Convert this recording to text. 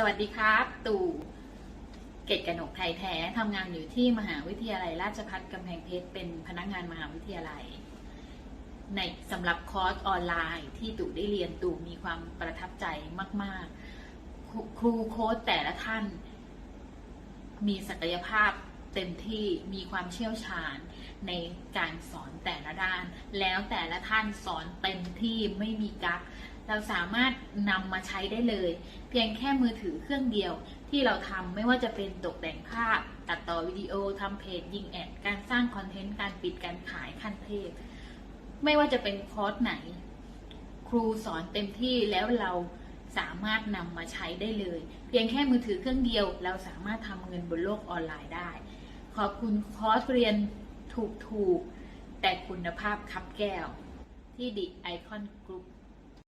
สวัสดีครับ ตู่เกตกนกไทยแท้ทำงานอยู่ที่มหาวิทยาลัย ราชภัฏกำแพงเพชรเป็นพนักงานมหาวิทยาลัย ในสำหรับคอร์สออนไลน์ที่ตู่ได้เรียนตู่มีความประทับใจมาก ๆ ครูโค้ชแต่ละท่าน มีศักยภาพเต็มที่มีความเชี่ยวชาญในการสอนแต่ละด้าน แล้วแต่ละท่านสอนเต็มที่ไม่มีกัก เราสามารถนำมาใช้ได้เลย เพียงแค่มือถือเครื่องเดียวที่เราทำไม่ว่าจะเป็นตกแต่งภาพ ตัดต่อวิดีโอทำเพจยิงแอด การสร้างคอนเทนต์ การปิดการขายขั้นเทพ ไม่ว่าจะเป็นคอร์สไหน ครูสอนเต็มที่แล้วเราสามารถนำมาใช้ได้เลย เพียงแค่มือถือเครื่องเดียว เราสามารถทำเงินบนโลกออนไลน์ได้ ขอบคุณคอร์สเรียนถูกๆแต่คุณภาพคับแก้ว ที่ดิไอคอนกรุ๊ป